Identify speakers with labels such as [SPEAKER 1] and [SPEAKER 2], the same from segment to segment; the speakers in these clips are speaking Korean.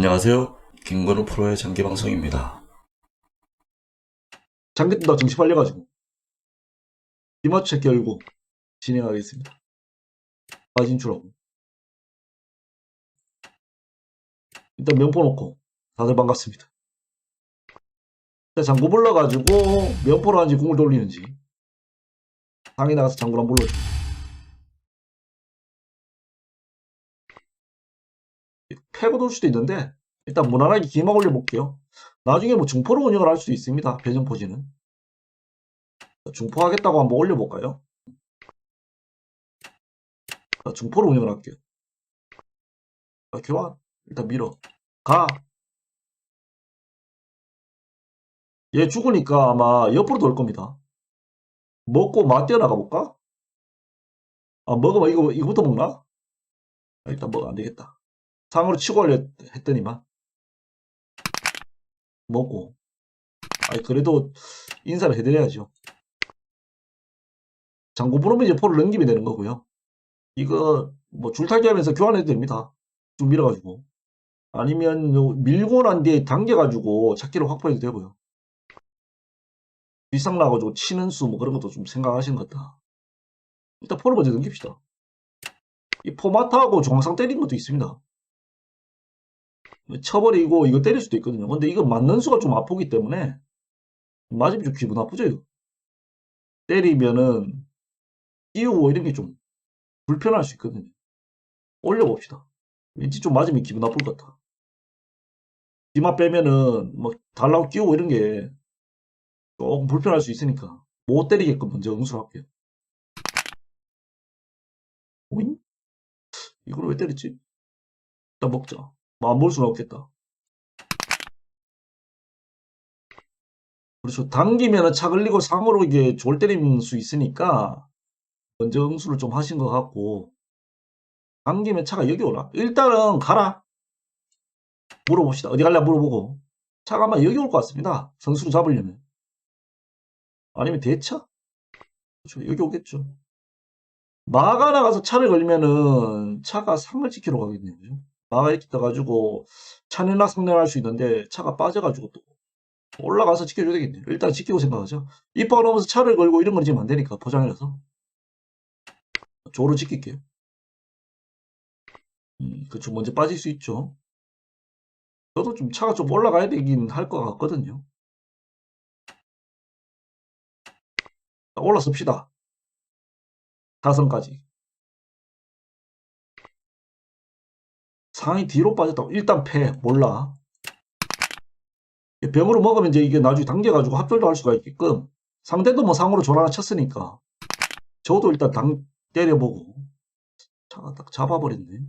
[SPEAKER 1] 안녕하세요. 김건우 프로의 장기 방송입니다.
[SPEAKER 2] 장기 뜬다 정신 빨려가지고 이마트 체크 열고 진행하겠습니다. 가진출하고 일단 면포 놓고 다들 반갑습니다. 장구 불러가지고 면포로 하는지 공을 돌리는지 상에 나가서 한번 불러줘. 돌 수도 있는데 일단 무난하게 기막 올려볼게요. 나중에 뭐 중포로 운영을 할 수도 있습니다. 배정포지는. 중포 하겠다고 한번 올려볼까요? 자, 중포로 운영을 할게요. 자, 교환. 일단 밀어. 가. 얘 죽으니까 아마 옆으로 돌 겁니다. 먹고 맞 뛰어나가 볼까? 아, 먹으면 이거, 이거부터 먹나? 아, 일단 먹어. 안 되겠다. 상으로 치고 하려 했더니만. 먹고. 아니, 그래도 인사를 해드려야죠. 장고 부르면 이제 포를 넘기면 되는 거고요. 이거 뭐 줄타기 하면서 교환해도 됩니다. 쭉 밀어가지고. 아니면 요 밀고 난 뒤에 당겨가지고 찾기를 확보해도 되고요. 뒷상 나가지고 치는 수 뭐 그런 것도 좀 생각하시는 것 같다. 일단 포를 먼저 넘깁시다. 이 포마타하고 중앙상 때리는 것도 있습니다. 쳐버리고 이거 때릴 수도 있거든요. 근데 이거 맞는 수가 좀 아프기 때문에 맞으면 좀 기분 나쁘죠, 이거. 때리면은 띄우고 이런 게 좀 불편할 수 있거든요. 올려봅시다. 왠지 좀 맞으면 기분 나쁠 것 같아. 뒤만 빼면은 막 달라고 끼우고 이런 게 조금 불편할 수 있으니까 못 때리게끔 먼저 응수를 할게요. 오잉? 이걸 왜 때렸지? 일단 먹자. 뭐 안 볼 수는 없겠다. 그렇죠. 당기면은 차 걸리고 상으로 이게 졸 때릴 수 있으니까 먼저 응수를 좀 하신 것 같고 당기면 차가 여기 오나? 일단은 가라. 물어봅시다. 어디 갈래 물어보고 차가 아마 여기 올 것 같습니다. 선수로 잡으려면. 아니면 대차? 그렇죠. 여기 오겠죠. 마가 나가서 차를 걸면은 차가 상을 지키러 가겠네요. 마가 이렇게 떠가지고 차내나 상내할 수 있는데 차가 빠져가지고 또 올라가서 지켜줘야 되겠네요. 일단 지키고 생각하죠. 입방 넘어서 차를 걸고 이런 건 지금 안 되니까 포장이라서 조로 지킬게요. 음, 그쵸. 먼저 빠질 수 있죠. 저도 좀 차가 좀 올라가야 되긴 할 것 같거든요. 자, 올라섭시다. 다선까지. 상이 뒤로 빠졌다고. 일단 패. 몰라. 병으로 먹으면 이제 이게 나중에 당겨가지고 합절도 할 수가 있게끔 상대도 뭐 상으로 졸 하나 쳤으니까 저도 일단 당 때려보고 차가 딱 잡아버렸네.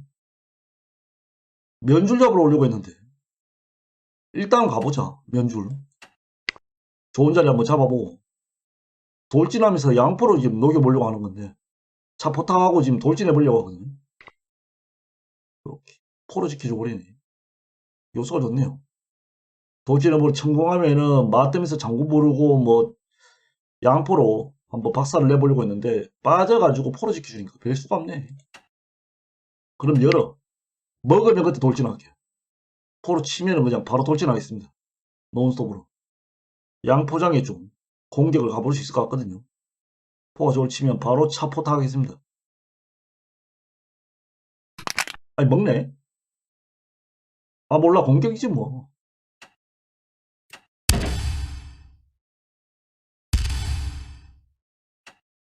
[SPEAKER 2] 면줄 잡으러 오려고 했는데 일단 가보자. 면줄. 좋은 자리 한번 잡아보고 돌진하면서 양포로 지금 녹여보려고 하는 건데 차 포탕하고 지금 돌진해보려고 하거든요. 포로 지켜줘 버리네. 요소가 좋네요. 돌진해보려 성공하면은 맞으면서 장구 부르고 뭐 양포로 한번 박살을 내보려고 했는데 빠져가지고 포로 지켜주니까 별 수가 없네. 그럼 열어. 먹으면 그때 돌진할게요. 포로 치면은 그냥 바로 돌진하겠습니다. 논스톱으로. 양포장에 좀 공격을 가볼 수 있을 것 같거든요. 포가 저걸 치면 바로 차포타 하겠습니다. 아니 먹네. 아 몰라. 공격이지 뭐.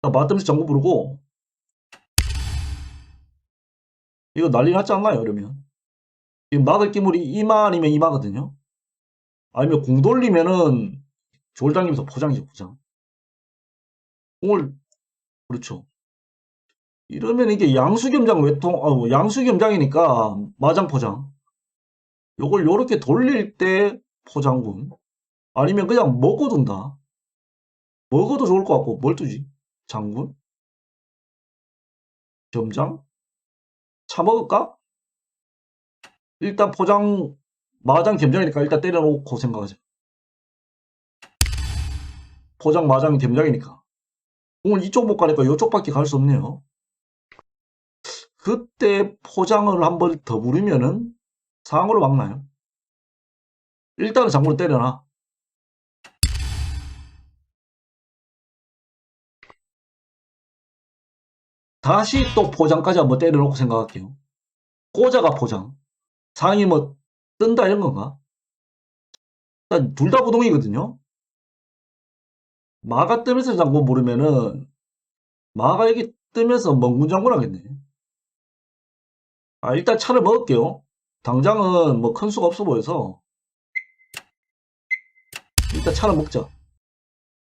[SPEAKER 2] 나 맞으면서 장구 부르고. 이거 난리 났지 않나요 그러면? 지금 막을 기물이 이마 아니면 이마거든요? 아니면 공 돌리면은 졸당기면서 포장이죠 포장. 공을 그렇죠. 이러면 이게 양수겸장 외통 아, 양수겸장이니까 마장 포장 요걸 요렇게 돌릴 때 포장군 아니면 그냥 먹고 둔다 먹어도 좋을 것 같고 뭘 두지 장군? 점장? 차 먹을까? 일단 포장, 마장 겸장이니까 일단 때려놓고 생각하자. 포장, 마장, 겸장이니까. 오늘 이쪽 못 가니까 이쪽밖에 갈 수 없네요. 그때 포장을 한 번 더 부르면은 상으로 막나요? 일단은 장군을 때려놔. 다시 또 포장까지 한번 때려놓고 생각할게요. 꼬자가 포장. 상이 뭐 뜬다 이런 건가? 둘다 부동이거든요. 마가 뜨면서 장군 부르면은 마가 여기 뜨면서 멍군 장군 하겠네. 아 일단 차를 먹을게요. 당장은 뭐 큰 수가 없어 보여서 일단 차를 먹자.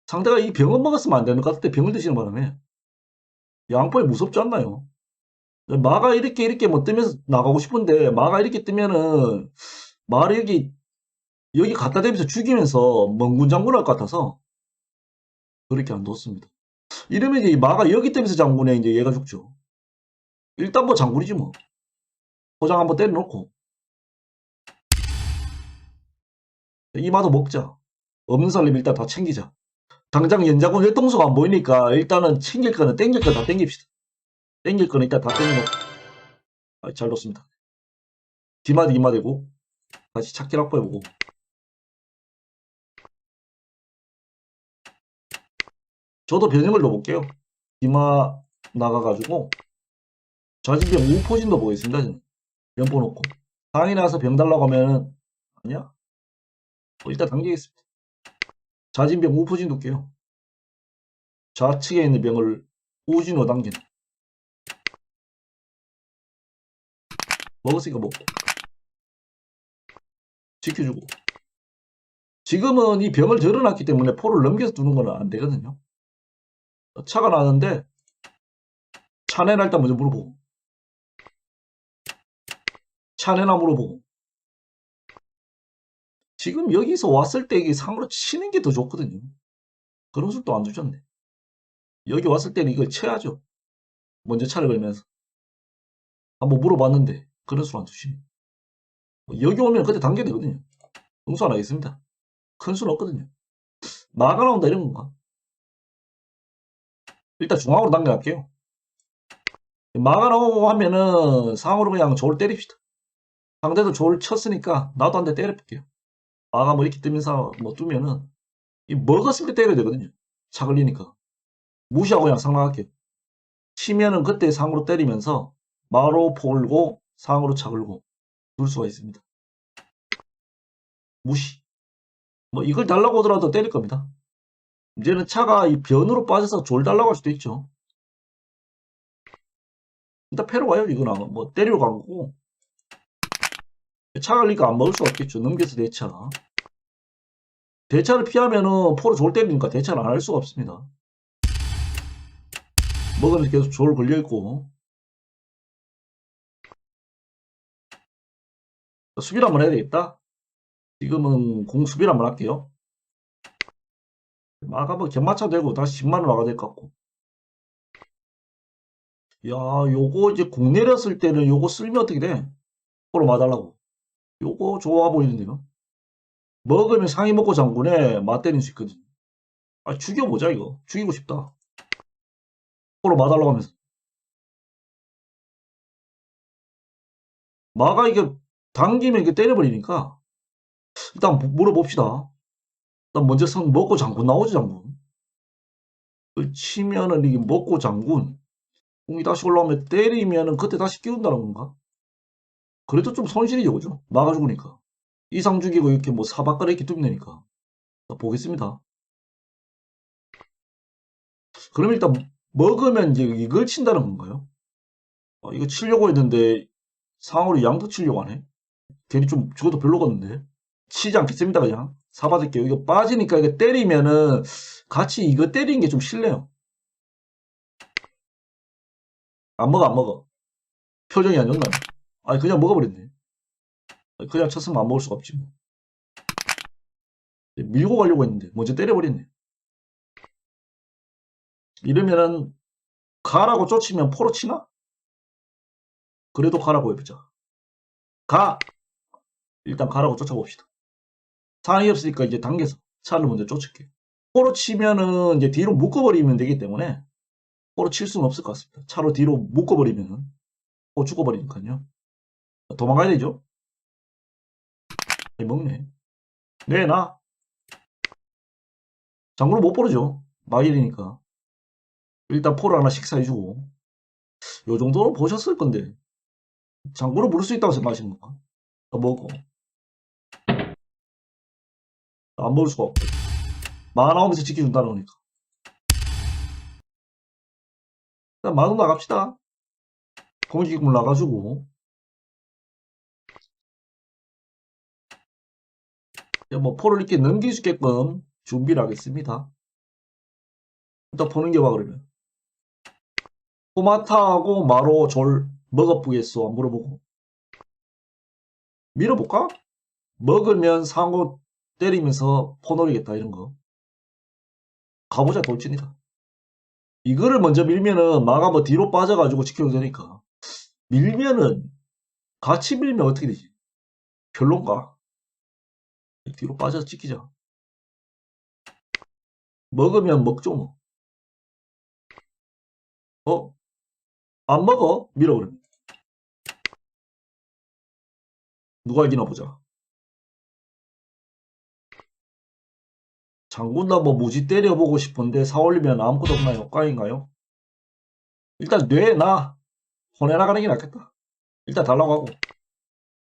[SPEAKER 2] 상대가 이 병을 먹었으면 안 되는 것때 병을 드시는 바람에 양포에 무섭지 않나요? 마가 이렇게 이렇게 뭐 뜨면서 나가고 싶은데 마가 이렇게 뜨면은 마를 여기 여기 갖다 대면서 죽이면서 멍군 장군 할 것 같아서 그렇게 안 뒀습니다. 이러면 이제 이 마가 여기 때면서 장군에 이제 얘가 죽죠. 일단 뭐 장군이지 뭐. 포장 한번 때려놓고 이 마도 먹자. 없는 사람 일단 다 챙기자. 당장 연자군 활동수가 안 보이니까 일단은 챙길 거는 땡길 거 다 땡깁시다. 땡길 거는 일단 다 땡겨놓고 아, 잘 놓습니다. 뒤마디 이마디고 다시 찾기 확보해보고 저도 변형을 넣어볼게요. 이마 나가가지고 좌진병 우포진도 보겠습니다. 면포 놓고 상이 나서 병 달라고 하면은 아니야? 뭐 일단 당기겠습니다. 좌진병 우포진 놓을게요. 좌측에 있는 병을 우진으로 당기는 먹었으니까 먹고 지켜주고 지금은 이 병을 들어놨기 때문에 포를 넘겨서 두는 건 안 되거든요. 차가 나는데 차내나 일단 먼저 물어보고 차내나 물어보고 지금 여기서 왔을 때 이게 상으로 치는 게 더 좋거든요. 그런 술도 안 주셨네. 여기 왔을 때는 이걸 쳐야죠. 먼저 차를 걸면서 한번 물어봤는데 그런 술 안 주시네. 뭐 여기 오면 그때 당겨야 되거든요. 응수 안 하겠습니다. 큰 수는 없거든요. 마가 나온다 이런 건가? 일단 중앙으로 당겨갈게요. 나오고 하면은 상으로 그냥 졸 때립시다. 상대도 졸 쳤으니까 나도 한 대 때려볼게요. 마가 뭐 이렇게 뜨면서 뭐 뜨면은 이 먹었을 때 때려야 되거든요. 차 걸리니까. 무시하고 그냥 상나갈게요. 치면은 그때 상으로 때리면서 마로 포올고 상으로 차 걸고 둘 수가 있습니다. 무시. 뭐 이걸 달라고 하더라도 때릴 겁니다. 이제는 차가 이 변으로 빠져서 졸 달라고 할 수도 있죠. 일단 패로 가요, 이거는. 뭐, 때리러 간 거고. 차 갈리니까 안 먹을 수 없겠죠. 넘겨서 대차. 대차를 피하면은 포로 졸 때리니까 대차를 안 할 수가 없습니다. 먹으면서 계속 졸 걸려있고. 수비를 한번 해야 되겠다. 지금은 공 수비를 한번 할게요. 마가뭐 견마차 되고 다시 10만원 와가 될 것 같고. 야, 요거 이제 공 내렸을 때는 요거 쓸면 어떻게 돼? 포로 맞달라고. 요거 좋아 보이는데요. 먹으면 상이 먹고 장군에 맞때릴 수 있거든. 아, 죽여보자, 이거. 죽이고 싶다. 포로 맞달라고 하면서. 마가 이게 당기면 이게 때려버리니까. 일단 물어봅시다. 일단 먼저 선 먹고 장군 나오지, 장군. 그 치면은 이게 먹고 장군. 공이 다시 올라오면 때리면은 그때 다시 끼운다는 건가? 그래도 좀 손실이죠, 그죠? 막아 죽으니까. 이상 죽이고 이렇게 뭐 사박가래 이렇게 두면 되니까. 자, 보겠습니다. 그러면 일단 먹으면 이제 이걸 친다는 건가요? 어, 이거 치려고 했는데 상으로 양도 치려고 하네. 괜히 좀 죽어도 별로겠는데. 치지 않겠습니다, 그냥. 사받을게요. 이거 빠지니까 이거 때리면은 같이 이거 때리는 게 좀 실례요. 안 먹어, 안 먹어. 표정이 안 좋나? 아니, 그냥 먹어버렸네. 그냥 쳤으면 안 먹을 수가 없지, 뭐. 밀고 가려고 했는데, 먼저 때려버렸네. 이러면은, 가라고 쫓으면 포로 치나? 그래도 가라고 해보자. 가! 일단 가라고 쫓아봅시다. 상황이 없으니까 이제 당겨서 차를 먼저 쫓을게. 포로 치면은 이제 뒤로 묶어버리면 되기 때문에 포로 칠 수는 없을 것 같습니다. 차로 뒤로 묶어버리면은 포 죽어버리니까요. 도망가야 되죠. 먹네. 내놔. 장구를 못 버리죠. 마일이니까. 일단 포를 하나 식사해주고. 요 정도는 보셨을 건데. 장구를 부를 수 있다고 생각하시는 건가? 더 먹어. 안 먹을 수가 없고. 만화하면서 지켜준다는 거니까. 일단 만원 나갑시다. 공익기금을 나가지고. 뭐 포를 이렇게 넘길 수 있게끔 준비를 하겠습니다. 일단 포는 게 봐 그러면. 토마타하고 마로 졸 먹어보겠소? 안 물어보고. 밀어볼까? 먹으면 상호 때리면서 포 노리겠다 이런 거. 가보자 돌진이다. 이거를 먼저 밀면은 마가 뭐 뒤로 빠져가지고 지켜도 되니까. 밀면은 같이 밀면 어떻게 되지? 별론가? 뒤로 빠져서 지키자. 먹으면 먹죠 뭐. 어? 안 먹어? 밀어 그러면. 누가 이기나 보자. 장군나 뭐 무지 때려보고 싶은데 사올리면 아무것도 없나요? 꽝인가요? 일단 뇌나 혼내나가는 게 낫겠다. 일단 달라고 하고.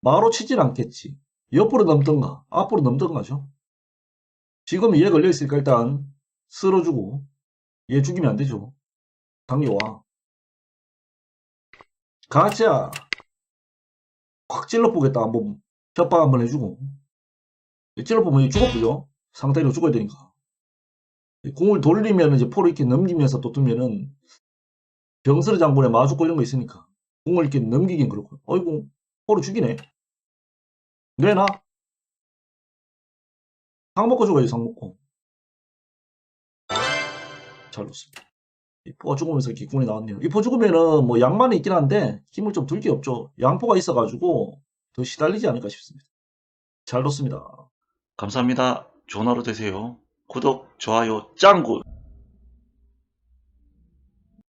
[SPEAKER 2] 마로 치진 않겠지. 옆으로 넘던가 앞으로 넘던가죠. 지금 얘 걸려있으니까 일단 쓸어주고 얘 죽이면 안 되죠. 당겨와. 가자. 확 찔러보겠다. 한번 협박 한번 해주고. 찔러보면 죽어보죠. 상태로 죽어야 되니까. 공을 돌리면 이제 포를 이렇게 넘기면서 또 두면은 병스르 장군의 마주 걸린 거 있으니까 공을 이렇게 넘기긴 그렇고. 어이구, 포를 죽이네. 내놔. 상 먹고 죽어야지, 상 먹고. 잘 놓습니다. 이 포가 죽으면서 군이 나왔네요. 이포 죽으면은 뭐 양만이 있긴 한데 힘을 좀들게 없죠. 양포가 있어가지고 더 시달리지 않을까 싶습니다. 잘 놓습니다.
[SPEAKER 1] 감사합니다. 좋은 하루 되세요. 구독, 좋아요, 짱구!